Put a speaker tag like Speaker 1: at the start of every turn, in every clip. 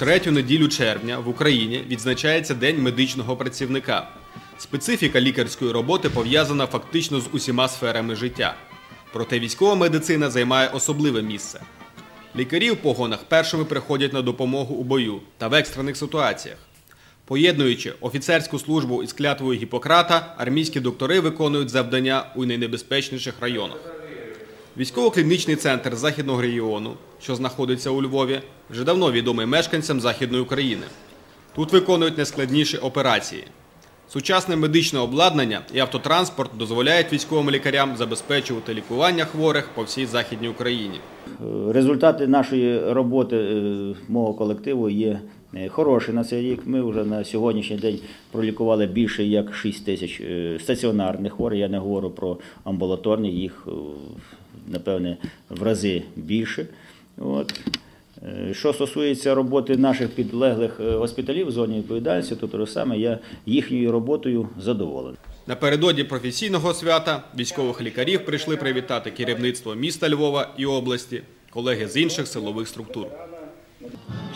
Speaker 1: третю неділю червня в Україні відзначається День медичного працівника. Специфіка лікарської роботи пов'язана фактично з усіма сферами життя. Проте військова медицина займає особливе місце. Лікарі в погонах першими приходять на допомогу у бою та в екстрених ситуаціях. Поєднуючи офіцерську службу із клятвою Гіппократа, армійські доктори виконують завдання у найнебезпечніших районах. Військово-клінічний центр Західного регіону, що знаходиться у Львові, вже давно відомий мешканцям Західної України. Тут виконують найскладніші операції. Сучасне медичне обладнання і автотранспорт дозволяють військовим лікарям забезпечувати лікування хворих по всій Західній Україні.
Speaker 2: Результати нашої роботи е, мого колективу є е, хороші на цей рік. Ми вже на сьогоднішній день пролікували більше як 6 тисяч е, стаціонарних хворих. Я не говорю про амбулаторні, їх напевне в рази більше. От. Е, Що стосується роботи наших підлеглих е, госпіталів в зоні відповідальності, то те саме я їхньою роботою задоволений.
Speaker 1: Напередодні професійного свята військових лікарів прийшли привітати керівництво міста Львова і області, колеги з інших силових структур.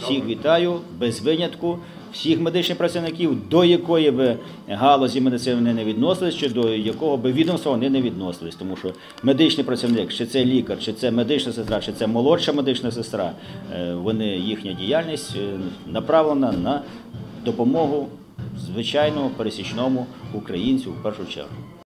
Speaker 2: Всіх вітаю без винятку, всіх медичних працівників, до якої би галузі медицини не відносились, чи до якого би відомства вони не відносились. Тому що медичний працівник, чи це лікар, чи це медична сестра, чи це молодша медична сестра, е, вони їхня діяльність е, направлена на допомогу звичайному пересічному українцю в першу чергу.